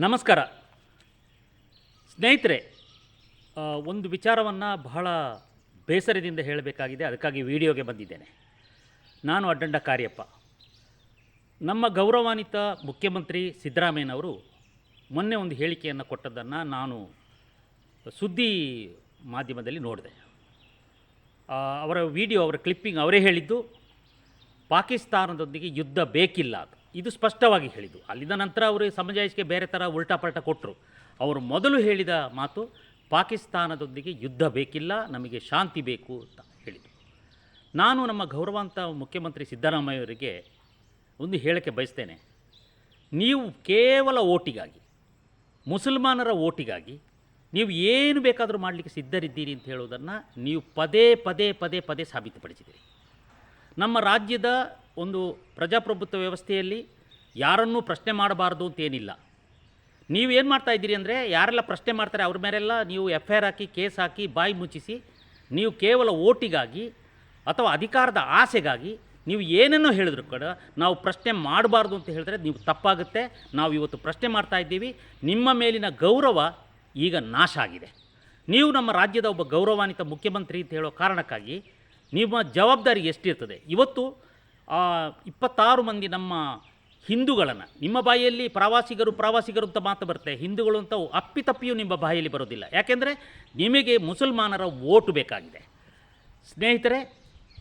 ನಮಸ್ಕಾರ. ಸ್ನೇಹಿತರೆ ಒಂದು ವಿಚಾರವನ್ನು ಬಹಳ ಬೇಸರದಿಂದ ಹೇಳಬೇಕಾಗಿದೆ. ಅದಕ್ಕಾಗಿ ವಿಡಿಯೋಗೆ ಬಂದಿದ್ದೇನೆ. ನಾನು ಅಡ್ಡಂಡ ಕಾರ್ಯಪ್ಪ. ನಮ್ಮ ಗೌರವಾನ್ವಿತ ಮುಖ್ಯಮಂತ್ರಿ ಸಿದ್ದರಾಮಯ್ಯನವರು ಮೊನ್ನೆ ಒಂದು ಹೇಳಿಕೆಯನ್ನು ಕೊಟ್ಟದ್ದನ್ನು ನಾನು ಸುದ್ದಿ ಮಾಧ್ಯಮದಲ್ಲಿ ನೋಡಿದೆ. ಅವರ ವಿಡಿಯೋ, ಅವರ ಕ್ಲಿಪ್ಪಿಂಗ್ ಅವರೇ ಹೇಳಿದ್ದು, ಪಾಕಿಸ್ತಾನದೊಂದಿಗೆ ಯುದ್ಧ ಬೇಕಿಲ್ಲ ಅಂತ. ಇದು ಸ್ಪಷ್ಟವಾಗಿ ಹೇಳಿದ್ದು. ಅಲ್ಲಿಂದ ನಂತರ ಅವರು ಸಮಜಾಯಿಷಿಗೆ ಬೇರೆ ಥರ ಉಲ್ಟಾ ಪಲ್ಟ ಕೊಟ್ಟರು ಅವರು ಮೊದಲು ಹೇಳಿದ ಮಾತು, ಪಾಕಿಸ್ತಾನದೊಂದಿಗೆ ಯುದ್ಧ ಬೇಕಿಲ್ಲ, ನಮಗೆ ಶಾಂತಿ ಬೇಕು ಅಂತ ಹೇಳಿದರು. ನಾನು ನಮ್ಮ ಗೌರವಾಂತ ಮುಖ್ಯಮಂತ್ರಿ ಸಿದ್ದರಾಮಯ್ಯವರಿಗೆ ಒಂದು ಹೇಳಕ್ಕೆ ಬಯಸ್ತೇನೆ. ನೀವು ಕೇವಲ ಓಟಿಗಾಗಿ, ಮುಸಲ್ಮಾನರ ಓಟಿಗಾಗಿ, ನೀವು ಏನು ಬೇಕಾದರೂ ಮಾಡಲಿಕ್ಕೆ ಸಿದ್ಧರಿದ್ದೀರಿ ಅಂತ ಹೇಳೋದನ್ನು ನೀವು ಪದೇ ಪದೇ ಪದೇ ಪದೇ ಸಾಬೀತುಪಡಿಸಿದ್ದೀರಿ. ನಮ್ಮ ರಾಜ್ಯದ ಒಂದು ಪ್ರಜಾಪ್ರಭುತ್ವ ವ್ಯವಸ್ಥೆಯಲ್ಲಿ ಯಾರನ್ನೂ ಪ್ರಶ್ನೆ ಮಾಡಬಾರ್ದು ಅಂತೇನಿಲ್ಲ. ನೀವು ಏನು ಮಾಡ್ತಾ ಇದ್ದೀರಿ ಅಂದರೆ ಯಾರೆಲ್ಲ ಪ್ರಶ್ನೆ ಮಾಡ್ತಾರೆ ಅವ್ರ ಮೇಲೆಲ್ಲ ನೀವು ಎಫ್ ಐ ಹಾಕಿ, ಕೇಸ್ ಹಾಕಿ, ಬಾಯಿ ಮುಚ್ಚಿಸಿ, ನೀವು ಕೇವಲ ಓಟಿಗಾಗಿ ಅಥವಾ ಅಧಿಕಾರದ ಆಸೆಗಾಗಿ ನೀವು ಏನೇನೋ ಹೇಳಿದ್ರು ಕೂಡ ನಾವು ಪ್ರಶ್ನೆ ಮಾಡಬಾರ್ದು ಅಂತ ಹೇಳಿದ್ರೆ ನೀವು ತಪ್ಪಾಗುತ್ತೆ. ನಾವು ಇವತ್ತು ಪ್ರಶ್ನೆ ಮಾಡ್ತಾ ಇದ್ದೀವಿ. ನಿಮ್ಮ ಮೇಲಿನ ಗೌರವ ಈಗ ನಾಶ ಆಗಿದೆ. ನೀವು ನಮ್ಮ ರಾಜ್ಯದ ಒಬ್ಬ ಗೌರವಾನ್ವಿತ ಮುಖ್ಯಮಂತ್ರಿ ಅಂತ ಹೇಳೋ ಕಾರಣಕ್ಕಾಗಿ ನಿಮ್ಮ ಜವಾಬ್ದಾರಿ ಎಷ್ಟಿರ್ತದೆ? ಇವತ್ತು ಆ, ಇಪ್ಪತ್ತಾರು ಮಂದಿ ನಮ್ಮ ಹಿಂದೂಗಳನ್ನು ನಿಮ್ಮ ಬಾಯಿಯಲ್ಲಿ ಪ್ರವಾಸಿಗರು ಪ್ರವಾಸಿಗರು ಅಂತ ಮಾತು ಬರುತ್ತೆ. ಹಿಂದೂಗಳು ಅಂತ ಅಪ್ಪಿತಪ್ಪಿಯೂ ನಿಮ್ಮ ಬಾಯಿಯಲ್ಲಿ ಬರೋದಿಲ್ಲ. ಯಾಕೆಂದರೆ ನಿಮಗೆ ಮುಸಲ್ಮಾನರ ಓಟು ಬೇಕಾಗಿದೆ. ಸ್ನೇಹಿತರೆ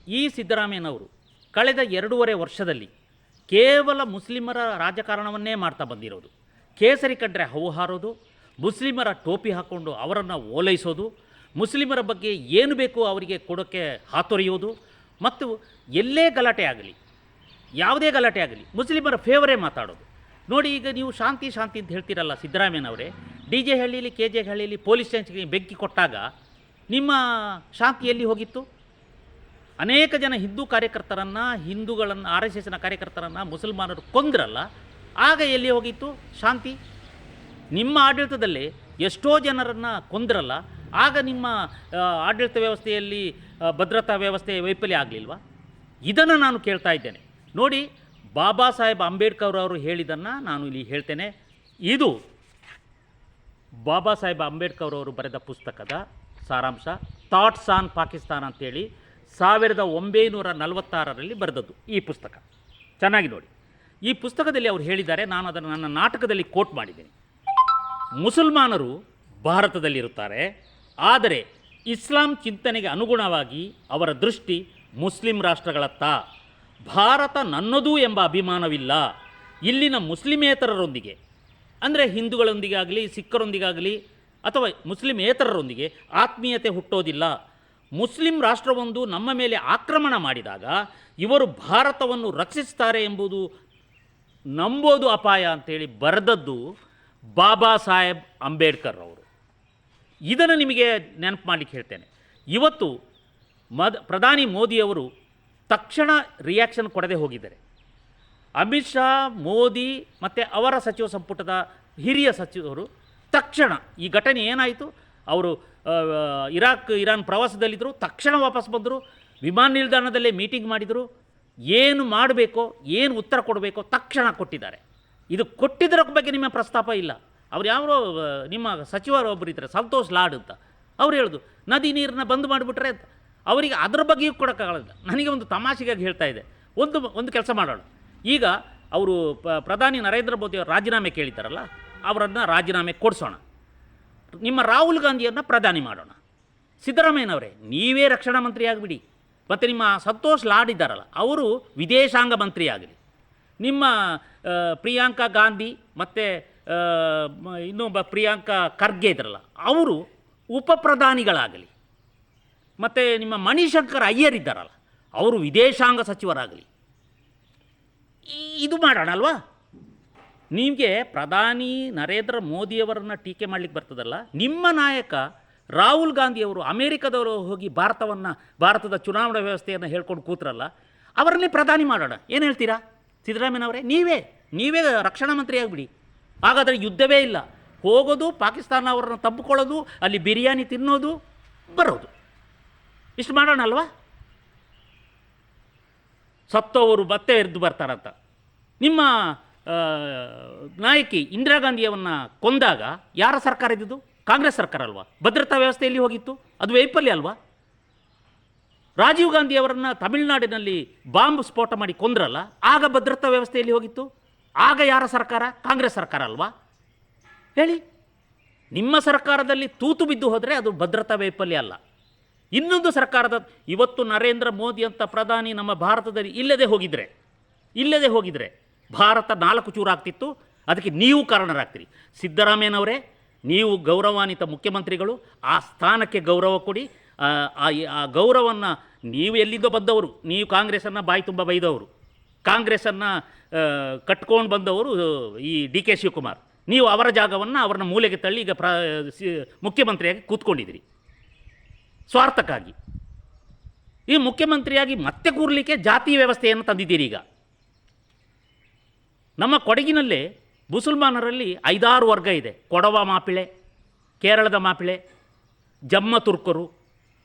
ಈ ಸಿದ್ದರಾಮಯ್ಯನವರು ಕಳೆದ ಎರಡೂವರೆ ವರ್ಷದಲ್ಲಿ ಕೇವಲ ಮುಸ್ಲಿಮರ ರಾಜಕಾರಣವನ್ನೇ ಮಾಡ್ತಾ ಬಂದಿರೋದು. ಕೇಸರಿ ಕಂಡ್ರೆ ಹೌ ಹಾರೋದು ಮುಸ್ಲಿಮರ ಟೋಪಿ ಹಾಕ್ಕೊಂಡು ಅವರನ್ನು ಓಲೈಸೋದು ಮುಸ್ಲಿಮರ ಬಗ್ಗೆ ಏನು ಬೇಕೋ ಅವರಿಗೆ ಕೊಡೋಕ್ಕೆ ಹಾತೊರೆಯೋದು ಮತ್ತು ಎಲ್ಲೇ ಗಲಾಟೆ ಆಗಲಿ, ಯಾವುದೇ ಗಲಾಟೆ ಆಗಲಿ, ಮುಸ್ಲಿಮರ ಫೇವರೇ ಮಾತಾಡೋದು. ನೋಡಿ, ಈಗ ನೀವು ಶಾಂತಿ ಶಾಂತಿ ಅಂತ ಹೇಳ್ತೀರಲ್ಲ ಸಿದ್ದರಾಮಯ್ಯನವರೇ ಡಿ ಜೆ ಹಳ್ಳಿಲಿ, ಕೆ ಜೆ ಹಳ್ಳಿಲಿ ಪೊಲೀಸ್ ಸ್ಟೇಷನ್ಗೆ ಬೆಂಕಿ ಕೊಟ್ಟಾಗ ನಿಮ್ಮ ಶಾಂತಿ ಎಲ್ಲಿ ಹೋಗಿತ್ತು? ಅನೇಕ ಜನ ಹಿಂದೂ ಕಾರ್ಯಕರ್ತರನ್ನು, ಹಿಂದೂಗಳನ್ನು ಆರ್ ಎಸ್ ಎಸ್ನ ಕಾರ್ಯಕರ್ತರನ್ನು ಮುಸಲ್ಮಾನರು ಕೊಂದ್ರಲ್ಲ, ಆಗ ಎಲ್ಲಿ ಹೋಗಿತ್ತು ಶಾಂತಿ? ನಿಮ್ಮ ಆಡಳಿತದಲ್ಲಿ ಎಷ್ಟೋ ಜನರನ್ನು ಕೊಂದ್ರಲ್ಲ ಆಗ ನಿಮ್ಮ ಆಡಳಿತ ವ್ಯವಸ್ಥೆಯಲ್ಲಿ ಭದ್ರತಾ ವ್ಯವಸ್ಥೆ ವೈಫಲ್ಯ ಆಗಲಿಲ್ವಾ? ಇದನ್ನು ನಾನು ಕೇಳ್ತಾ ಇದ್ದೇನೆ. ನೋಡಿ, ಬಾಬಾ ಸಾಹೇಬ್ ಅಂಬೇಡ್ಕರ್ ಅವರು ಹೇಳಿದ್ದನ್ನು ನಾನು ಇಲ್ಲಿ ಹೇಳ್ತೇನೆ. ಇದು ಬಾಬಾ ಸಾಹೇಬ್ ಅಂಬೇಡ್ಕರ್ ಅವರು ಬರೆದ ಪುಸ್ತಕದ ಸಾರಾಂಶ, ಥಾಟ್ಸ್ ಆನ್ ಪಾಕಿಸ್ತಾನ ಅಂತೇಳಿ ಸಾವಿರದ ಒಂಬೈನೂರ ನಲವತ್ತಾರರಲ್ಲಿ ಬರೆದದ್ದು ಈ ಪುಸ್ತಕ. ಚೆನ್ನಾಗಿ ನೋಡಿ. ಈ ಪುಸ್ತಕದಲ್ಲಿ ಅವರು ಹೇಳಿದ್ದಾರೆ, ನಾನು ಅದನ್ನು ನನ್ನ ನಾಟಕದಲ್ಲಿ ಕೋಟ್ ಮಾಡಿದ್ದೇನೆ. ಮುಸಲ್ಮಾನರು ಭಾರತದಲ್ಲಿರುತ್ತಾರೆ. ಆದರೆ ಇಸ್ಲಾಂ ಚಿಂತನೆಗೆ ಅನುಗುಣವಾಗಿ ಅವರ ದೃಷ್ಟಿ ಮುಸ್ಲಿಂ ರಾಷ್ಟ್ರಗಳತ್ತ. ಭಾರತ ನನ್ನದು ಎಂಬ ಅಭಿಮಾನವಿಲ್ಲ. ಇಲ್ಲಿನ ಮುಸ್ಲಿಮೇತರರೊಂದಿಗೆ, ಅಂದರೆ ಹಿಂದೂಗಳೊಂದಿಗೆ ಆಗಲಿ ಸಿಖ್ಖರೊಂದಿಗಾಗಲಿ, ಅಥವಾ ಮುಸ್ಲಿಮೇತರರೊಂದಿಗೆ ಆತ್ಮೀಯತೆ ಹುಟ್ಟೋದಿಲ್ಲ. ಮುಸ್ಲಿಂ ರಾಷ್ಟ್ರವೊಂದು ನಮ್ಮ ಮೇಲೆ ಆಕ್ರಮಣ ಮಾಡಿದಾಗ ಇವರು ಭಾರತವನ್ನು ರಕ್ಷಿಸ್ತಾರೆ ಎಂಬುದು ನಂಬೋದು ಅಪಾಯ ಅಂತೇಳಿ ಬರೆದದ್ದು ಬಾಬಾ ಸಾಹೇಬ್ ಅಂಬೇಡ್ಕರ್ ಅವರು ಇದನ್ನು ನಿಮಗೆ ನೆನಪು ಮಾಡಲಿಕ್ಕೆ ಹೇಳ್ತೇನೆ. ಇವತ್ತು ಮದ್, ಪ್ರಧಾನಿ ಮೋದಿಯವರು ತಕ್ಷಣ ರಿಯಾಕ್ಷನ್ ಕೊಡದೆ ಹೋಗಿದ್ದಾರೆ. ಅಮಿತ್ ಶಾ, ಮೋದಿ ಮತ್ತು ಅವರ ಸಚಿವ ಸಂಪುಟದ ಹಿರಿಯ ಸಚಿವರು ತಕ್ಷಣ ಈ ಘಟನೆ ಏನಾಯಿತು? ಅವರು ಇರಾಕ್, ಇರಾನ್ ಪ್ರವಾಸದಲ್ಲಿದ್ದರು, ತಕ್ಷಣ ವಾಪಸ್ ಬಂದರು, ವಿಮಾನ ನಿಲ್ದಾಣದಲ್ಲೇ ಮೀಟಿಂಗ್ ಮಾಡಿದರು. ಏನು ಮಾಡಬೇಕೋ, ಏನು ಉತ್ತರ ಕೊಡಬೇಕೋ ತಕ್ಷಣ ಕೊಟ್ಟಿದ್ದಾರೆ. ಇದು ಕೊಟ್ಟಿದ್ದರ ಬಗ್ಗೆ ನಿಮ್ಮ ಪ್ರಸ್ತಾಪ ಇಲ್ಲ. ಅವ್ರು ಯಾರೋ ನಿಮ್ಮ ಸಚಿವರು ಒಬ್ಬರು ಇದ್ದಾರೆ ಸಂತೋಷ್ ಲಾಡ್ ಅಂತ. ಅವ್ರು ಹೇಳೋದು, ನದಿ ನೀರನ್ನ ಬಂದ್ ಮಾಡಿಬಿಟ್ರೆ ಅಂತ. ಅವರಿಗೆ ಅದ್ರ ಬಗ್ಗೆಯೂ ಕೊಡೋಕ್ಕಾಗಲ್ಲ. ನನಗೆ ಒಂದು ತಮಾಷೆಗಾಗಿ ಹೇಳ್ತಾ ಇದೆ. ಒಂದು ಒಂದು ಕೆಲಸ ಮಾಡೋಣ. ಈಗ ಅವರು ಪ- ಪ್ರಧಾನಿ ನರೇಂದ್ರ ಮೋದಿ ಅವರು ರಾಜೀನಾಮೆ ಕೇಳಿದ್ದಾರಲ್ಲ ಅವರನ್ನು ರಾಜೀನಾಮೆ ಕೊಡಿಸೋಣ. ನಿಮ್ಮ ರಾಹುಲ್ ಗಾಂಧಿಯನ್ನು ಪ್ರಧಾನಿ ಮಾಡೋಣ. ಸಿದ್ದರಾಮಯ್ಯನವರೇ, ನೀವೇ ರಕ್ಷಣಾ ಮಂತ್ರಿ ಆಗಿಬಿಡಿ. ಮತ್ತು ನಿಮ್ಮ ಸಂತೋಷ್ ಲಾಡ್ ಇದ್ದಾರಲ್ಲ, ಅವರು ವಿದೇಶಾಂಗ ಮಂತ್ರಿ ಆಗಲಿ. ನಿಮ್ಮ ಪ್ರಿಯಾಂಕಾ ಗಾಂಧಿ ಮತ್ತು ಇನ್ನೊಬ್ಬ ಪ್ರಿಯಾಂಕಾ ಖರ್ಗೆ ಇದ್ರಲ್ಲ, ಅವರು ಉಪ ಪ್ರಧಾನಿಗಳಾಗಲಿ ಮತ್ತು ನಿಮ್ಮ ಮಣಿಶಂಕರ್ ಅಯ್ಯರ್ ಇದ್ದಾರಲ್ಲ, ಅವರು ವಿದೇಶಾಂಗ ಸಚಿವರಾಗಲಿ ಇದು ಮಾಡೋಣ ಅಲ್ವಾ? ನಿಮಗೆ ಪ್ರಧಾನಿ ನರೇಂದ್ರ ಮೋದಿಯವರನ್ನು ಟೀಕೆ ಮಾಡಲಿಕ್ಕೆ ಬರ್ತದಲ್ಲ, ನಿಮ್ಮ ನಾಯಕ ರಾಹುಲ್ ಗಾಂಧಿಯವರು ಅಮೇರಿಕದವರು ಹೋಗಿ ಭಾರತವನ್ನು, ಭಾರತದ ಚುನಾವಣಾ ವ್ಯವಸ್ಥೆಯನ್ನು ಹೇಳ್ಕೊಂಡು ಕೂತ್ರಲ್ಲ ಅವರನ್ನೇ ಪ್ರಧಾನಿ ಮಾಡೋಣ. ಏನು ಹೇಳ್ತೀರಾ? ಸಿದ್ದರಾಮಯ್ಯನವರೇ? ನೀವೇ ನೀವೇ ರಕ್ಷಣಾ ಮಂತ್ರಿ ಆಗಿಬಿಡಿ ಹಾಗಾದರೆ ಯುದ್ಧವೇ ಇಲ್ಲ. ಹೋಗೋದು ಪಾಕಿಸ್ತಾನ ಅವರನ್ನು ತಬ್ಬಿಕೊಳ್ಳೋದು ಅಲ್ಲಿ ಬಿರಿಯಾನಿ ತಿನ್ನೋದು, ಬರೋದು. ಇಷ್ಟು ಮಾಡೋಣ ಅಲ್ವಾ? ಸತ್ತವರು ಮತ್ತೆ ಎದ್ದು ಬರ್ತಾರಂತ. ನಿಮ್ಮ ನಾಯಕಿ ಇಂದಿರಾ ಗಾಂಧಿಯವನ್ನು ಕೊಂದಾಗ ಯಾರ ಸರ್ಕಾರ ಇದ್ದಿದ್ದು? ಕಾಂಗ್ರೆಸ್ ಸರ್ಕಾರ ಅಲ್ವಾ? ಭದ್ರತಾ ವ್ಯವಸ್ಥೆ ಎಲ್ಲಿ ಹೋಗಿತ್ತು? ಅದು ವೈಫಲ್ಯ ಅಲ್ವಾ? ರಾಜೀವ್ ಗಾಂಧಿ ಅವರನ್ನು ತಮಿಳುನಾಡಿನಲ್ಲಿ ಬಾಂಬ್ ಸ್ಫೋಟ ಮಾಡಿ ಕೊಂದ್ರಲ್ಲ, ಆಗ ಭದ್ರತಾ ವ್ಯವಸ್ಥೆ ಎಲ್ಲಿ ಹೋಗಿತ್ತು? ಆಗ ಯಾರ ಸರ್ಕಾರ? ಕಾಂಗ್ರೆಸ್ ಸರ್ಕಾರ ಅಲ್ವಾ? ಹೇಳಿ. ನಿಮ್ಮ ಸರ್ಕಾರದಲ್ಲಿ ತೂತು ಬಿದ್ದು ಹೋದರೆ ಅದು ಭದ್ರತಾ ವೈಫಲ್ಯ ಅಲ್ಲ. ಇನ್ನೊಂದು ಸರ್ಕಾರದ ಇವತ್ತು ನರೇಂದ್ರ ಮೋದಿ ಅಂತ ಪ್ರಧಾನಿ ನಮ್ಮ ಭಾರತದಲ್ಲಿ ಇಲ್ಲದೆ ಹೋಗಿದ್ರೆ ಇಲ್ಲದೆ ಹೋಗಿದ್ರೆ ಭಾರತ ನಾಲ್ಕು ಚೂರಾಗ್ತಿತ್ತು ಅದಕ್ಕೆ ನೀವು ಕಾರಣರಾಗ್ತೀರಿ. ಸಿದ್ದರಾಮಯ್ಯನವರೇ ನೀವು ಗೌರವಾನ್ವಿತ ಮುಖ್ಯಮಂತ್ರಿಗಳು ಆ ಸ್ಥಾನಕ್ಕೆ ಗೌರವ ಕೊಡಿ. ಆ, ಗೌರವವನ್ನು ನೀವು ಎಲ್ಲಿದ್ದೋ ಬಂದವರು? ನೀವು ಕಾಂಗ್ರೆಸ್ಸನ್ನು ಬಾಯಿ ತುಂಬ ಬೈದವರು. ಕಾಂಗ್ರೆಸ್ಸನ್ನು ಕಟ್ಕೊಂಡು ಬಂದವರು ಈ ಡಿ ಕೆ ಶಿವಕುಮಾರ್. ನೀವು ಅವರ ಜಾಗವನ್ನು ಅವರನ್ನ ಮೂಲೆಗೆ ತಳ್ಳಿ ಈಗ ಪ್ರ ಮುಖ್ಯಮಂತ್ರಿಯಾಗಿ ಕೂತ್ಕೊಂಡಿದ್ದೀರಿ. ಸ್ವಾರ್ಥಕ್ಕಾಗಿ. ಈ ಮುಖ್ಯಮಂತ್ರಿಯಾಗಿ ಮತ್ತೆ ಕೂರಲಿಕ್ಕೆ ಜಾತಿ ವ್ಯವಸ್ಥೆಯನ್ನು ತಂದಿದ್ದೀರಿ ಈಗ. ನಮ್ಮ ಕೊಡಗಿನಲ್ಲೇ ಮುಸಲ್ಮಾನರಲ್ಲಿ ಐದಾರು ವರ್ಗ ಇದೆ. ಕೊಡವ ಮಾಪಿಳೆ, ಕೇರಳದ ಮಾಪಿಳೆ, ಜಮ್ಮ ತುರ್ಕರು,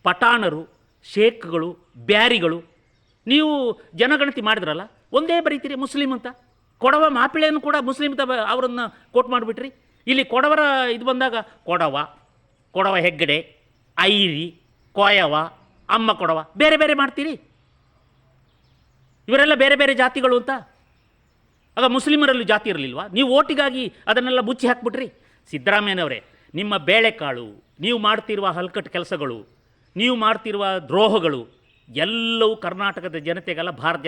ಪಠಾಣರು, ಶೇಖ್ಗಳು, ಬ್ಯಾರಿಗಳು. ನೀವು ಜನಗಣತಿ ಮಾಡಿದ್ರಲ್ಲ? ಒಂದೇ ಬರೀತೀರಿ ಮುಸ್ಲಿಂ ಅಂತ. ಕೊಡವ ಮಾಪಿಳೆಯನ್ನು ಕೂಡ ಮುಸ್ಲಿಂ ಬ- ಅವರನ್ನು ಕೋಟ್ ಮಾಡಿಬಿಟ್ರಿ. ಇಲ್ಲಿ ಕೊಡವರ ಇದು ಬಂದಾಗ ಕೊಡವ ಕೊಡವ ಹೆಗ್ಗಡೆ, ಐರಿ, ಕೊಯವ, ಅಮ್ಮ ಕೊಡವ, ಬೇರೆ ಬೇರೆ ಮಾಡ್ತೀರಿ. ಇವರೆಲ್ಲ ಬೇರೆ ಬೇರೆ ಜಾತಿಗಳು ಅಂತ. ಆಗ ಮುಸ್ಲಿಮರಲ್ಲೂ ಜಾತಿ ಇರಲಿಲ್ವಾ? ನೀವು ಓಟಿಗಾಗಿ ಅದನ್ನೆಲ್ಲ ಮುಚ್ಚಿ ಹಾಕ್ಬಿಟ್ರಿ. ಸಿದ್ದರಾಮಯ್ಯನವರೇ, ನಿಮ್ಮ ಬೇಳೆಕಾಳು, ನೀವು ಮಾಡ್ತಿರುವ ಹಲ್ಕಟ್ಟು ಕೆಲಸಗಳು, ನೀವು ಮಾಡ್ತಿರುವ ದ್ರೋಹಗಳು ಎಲ್ಲವೂ ಕರ್ನಾಟಕದ ಜನತೆಗಲ್ಲ, ಭಾರತ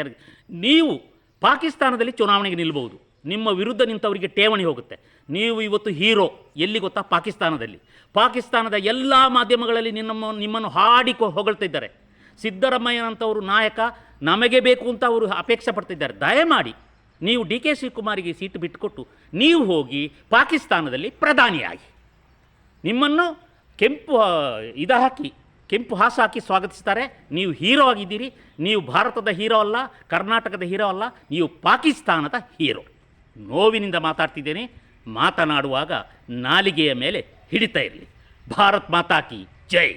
ನೀವು ಪಾಕಿಸ್ತಾನದಲ್ಲಿ ಚುನಾವಣೆಗೆ ನಿಲ್ಬೋದು. ನಿಮ್ಮ ವಿರುದ್ಧ ನಿಂತವರಿಗೆ ಠೇವಣಿ ಹೋಗುತ್ತೆ. ನೀವು ಇವತ್ತು ಹೀರೋ, ಎಲ್ಲಿ ಗೊತ್ತಾ? ಪಾಕಿಸ್ತಾನದಲ್ಲಿ. ಪಾಕಿಸ್ತಾನದ ಎಲ್ಲ ಮಾಧ್ಯಮಗಳಲ್ಲಿ ನಿಮ್ಮ ನಿಮ್ಮನ್ನು ಹಾಡಿಕೊ, ಹೊಗಳ್ತಿದ್ದಾರೆ. ಸಿದ್ದರಾಮಯ್ಯನಂಥವರು ನಾಯಕ, ನಮಗೆ ಬೇಕು ಅಂತ ಅವರು ಅಪೇಕ್ಷೆ ಪಡ್ತಿದ್ದಾರೆ. ದಯಮಾಡಿ, ನೀವು ಡಿ ಕೆ ಶಿವಕುಮಾರಿಗೆ ಸೀಟ್ ಬಿಟ್ಟುಕೊಟ್ಟು, ನೀವು ಹೋಗಿ ಪಾಕಿಸ್ತಾನದಲ್ಲಿ ಪ್ರಧಾನಿಯಾಗಿ. ನಿಮ್ಮನ್ನು ಕೆಂಪು ಇದು ಹಾಕಿ ಕೆಂಪು ಹಾಸು ಹಾಕಿ ಸ್ವಾಗತಿಸ್ತಾರೆ. ನೀವು ಹೀರೋ ಆಗಿದ್ದೀರಿ. ನೀವು ಭಾರತದ ಹೀರೋ ಅಲ್ಲ, ಕರ್ನಾಟಕದ ಹೀರೋ ಅಲ್ಲ, ನೀವು ಪಾಕಿಸ್ತಾನದ ಹೀರೋ. ನೋವಿನಿಂದ ಮಾತಾಡ್ತಿದ್ದೇನೆ. ಮಾತನಾಡುವಾಗ ನಾಲಿಗೆಯ ಮೇಲೆ ಹಿಡಿತಾ ಇರಲಿ. ಭಾರತ್ ಮಾತಾಕಿ ಜೈ.